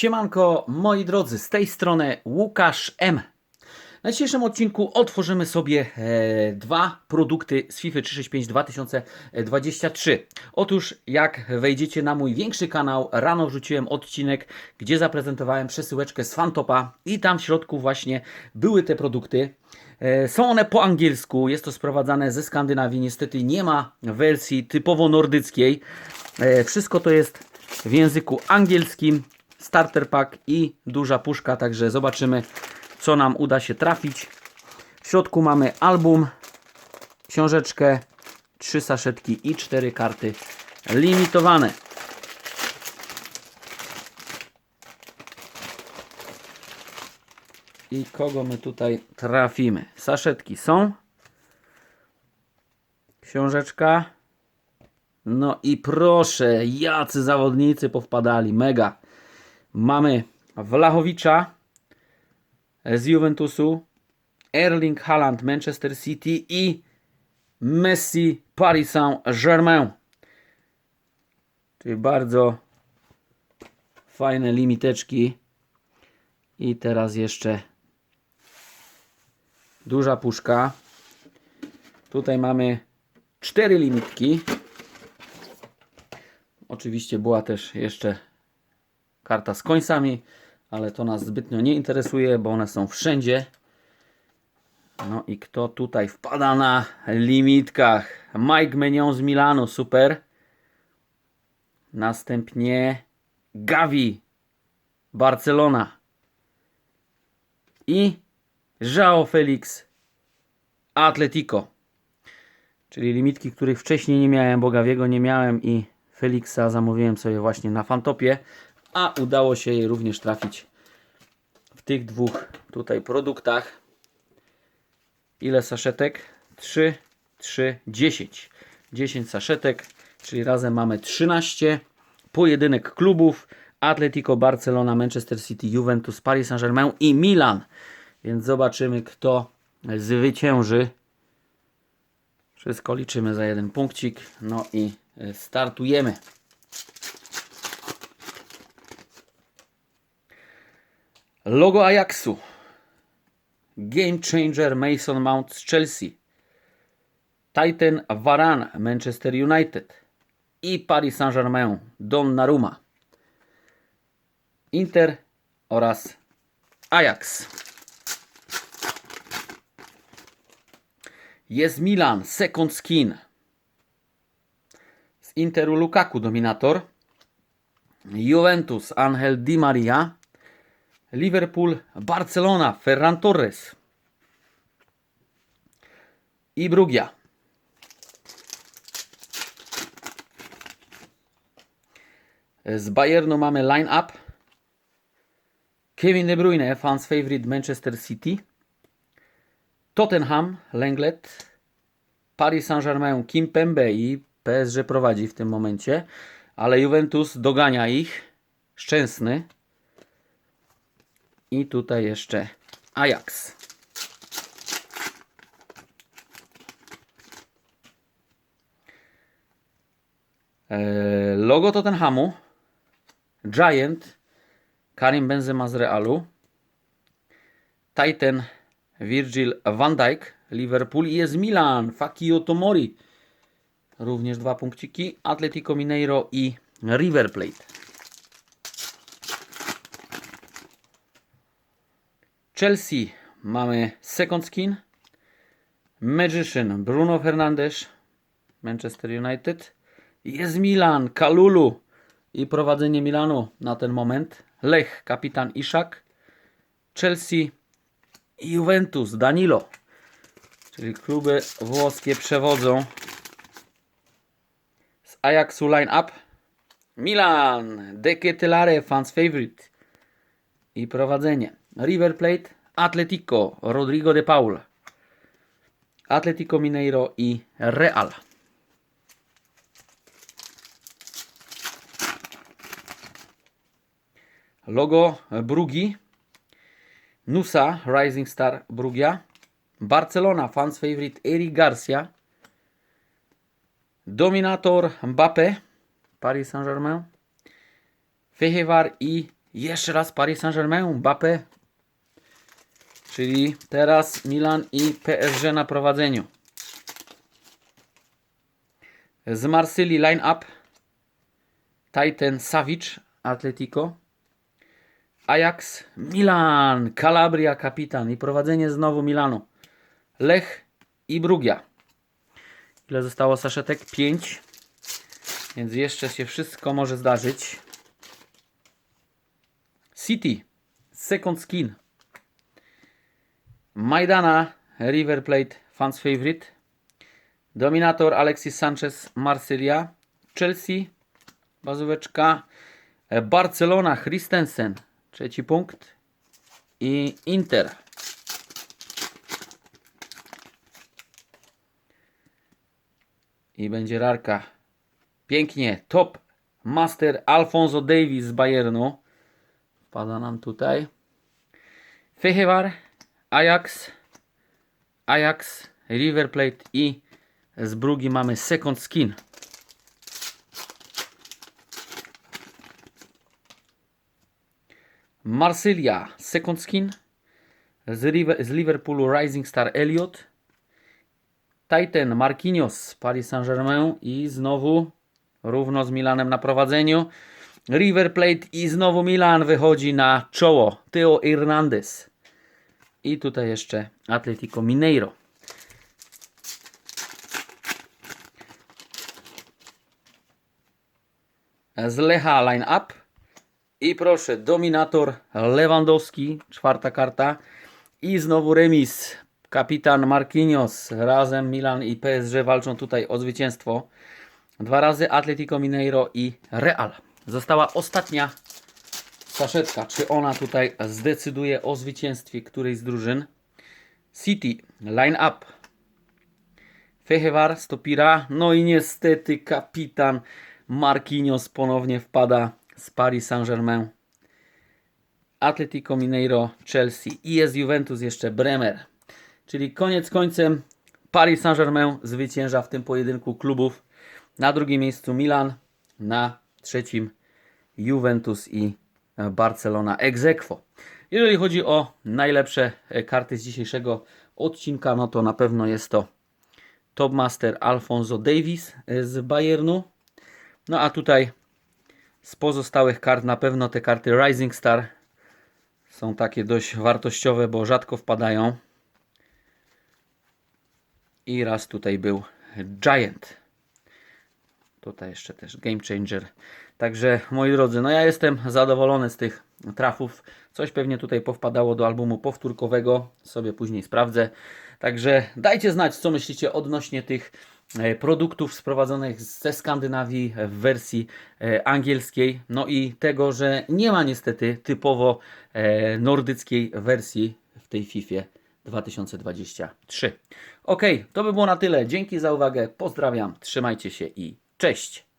Siemanko, moi drodzy, z tej strony Łukasz M. Na dzisiejszym odcinku otworzymy sobie e, dwa produkty z FIFA 365 2023. Otóż, jak wejdziecie na mój większy kanał, rano wrzuciłem odcinek, gdzie zaprezentowałem przesyłeczkę z Fantopa i tam w środku właśnie były te produkty. E, Są one po angielsku, jest to sprowadzane ze Skandynawii. Niestety nie ma wersji typowo nordyckiej. E, Wszystko to jest w języku angielskim. Starter pack i duża puszka, także zobaczymy, co nam uda się trafić. W środku mamy album, książeczkę, trzy saszetki i cztery karty limitowane. I kogo my tutaj trafimy? Saszetki są. Książeczka. No i proszę, jacy zawodnicy powpadali. Mega. Mamy Wlachowicza z Juventusu, Erling Haaland Manchester City i Messi Paris Saint-Germain. Czyli bardzo fajne limiteczki. I teraz jeszcze duża puszka. Tutaj mamy cztery limitki. Oczywiście była też jeszcze karta z końcami, ale to nas zbytnio nie interesuje, bo one są wszędzie. No i kto tutaj wpada na limitkach? Mike Menion z Milanu, super. Następnie Gavi, Barcelona. I João Felix, Atletico. Czyli limitki, których wcześniej nie miałem, bo Gaviego nie miałem i Felixa zamówiłem sobie właśnie na Fantopie, a udało się je również trafić w tych dwóch tutaj produktach. Ile saszetek? 3, 3, 10. 10 saszetek, czyli razem mamy 13. Pojedynek klubów Atletico, Barcelona, Manchester City, Juventus, Paris Saint-Germain i Milan. Więc zobaczymy, kto zwycięży. Wszystko liczymy za jeden punkcik. No i e, startujemy. Logo Ajaxu. Game Changer Mason Mount z Chelsea. Titan Varane Manchester United. I Paris Saint-Germain Donnarumma. Inter oraz Ajax. Jest Milan, second skin. Z Interu Lukaku, dominator. Juventus, Angel Di Maria. Liverpool, Barcelona, Ferran Torres. I Brugia. Z Bayernu mamy line-up. Kevin De Bruyne, fans favorite Manchester City. Tottenham, Lenglet, Paris Saint-Germain, Kimpembe i PSG prowadzi w tym momencie, ale Juventus dogania ich. Szczęsny. I tutaj jeszcze Ajax. Eee, Logo Tottenhamu. Giant. Karim Benzema z Realu. Titan Virgil van Dijk, Liverpool i jest Milan, Fakio Tomori. Również dwa punkciki. Atletico Mineiro i River Plate. Chelsea mamy second skin. Magician Bruno Fernandes, Manchester United. Jest Milan, Kalulu i prowadzenie Milanu na ten moment. Lech, kapitan Iszak. Chelsea i Juventus, Danilo. Czyli kluby włoskie przewodzą z Ajaxu line-up. Milan, De Ketelare, fans favorite. I prowadzenie. River Plate, Atletico, Rodrigo de Paul. Atletico Mineiro i Real. Logo Brugi. Nusa, Rising Star Brugia. Barcelona, fans favorite Eric Garcia. Dominator Mbappe, Paris Saint-Germain. Fehevar i Jeszcze raz Paris Saint-Germain, Mbappé. Czyli teraz Milan i PSG na prowadzeniu. Z Marsylii line-up. Titan Savic, Atletico. Ajax, Milan, Calabria, kapitan i prowadzenie znowu Milanu. Lech i Brugia. Ile zostało saszetek? 5. Więc jeszcze się wszystko może zdarzyć. City, second skin. Majdana, River Plate, fans favorite. Dominator Alexis Sanchez, Marsylia. Chelsea, bazóweczka. E, Barcelona, Christensen, trzeci punkt. I Inter. I będzie rarka. Pięknie. Top Master Alfonso Davis z Bayernu. Wpada nam tutaj. Fehewar, Ajax, Ajax, River Plate i z Brugi mamy second skin. Marsylia, second skin. Z, River, z Liverpoolu Rising Star Elliot. Titan, Marquinhos, Paris Saint-Germain i znowu równo z Milanem na prowadzeniu. River Plate i znowu Milan wychodzi na czoło. Theo Hernandez. I tutaj jeszcze Atletico Mineiro. Z Lecha line up. I proszę, Dominator Lewandowski, czwarta karta. I znowu remis. Kapitan Marquinhos. Razem Milan i PSG walczą tutaj o zwycięstwo. Dwa razy Atletico Mineiro i Real. Została ostatnia saszetka. Czy ona tutaj zdecyduje o zwycięstwie którejś z drużyn? City, line up. Fehewar, Stopira. No i niestety kapitan Marquinhos ponownie wpada z Paris Saint-Germain. Atletico Mineiro, Chelsea i jest Juventus jeszcze Bremer. Czyli koniec końcem Paris Saint-Germain zwycięża w tym pojedynku klubów. Na drugim miejscu Milan, na trzecim Juventus i Barcelona ex aequo. Jeżeli chodzi o najlepsze e, karty z dzisiejszego odcinka, no to na pewno jest to Topmaster Alfonso Davis e, z Bayernu. No a tutaj z pozostałych kart na pewno te karty Rising Star są takie dość wartościowe, bo rzadko wpadają. I raz tutaj był Giant. Tutaj jeszcze też Game Changer. Także moi drodzy, no ja jestem zadowolony z tych trafów. Coś pewnie tutaj powpadało do albumu powtórkowego. Sobie później sprawdzę. Także dajcie znać, co myślicie odnośnie tych e, produktów sprowadzonych ze Skandynawii w wersji e, angielskiej. No i tego, że nie ma niestety typowo e, nordyckiej wersji w tej FIFA 2023. Ok, to by było na tyle. Dzięki za uwagę. Pozdrawiam, trzymajcie się i cześć.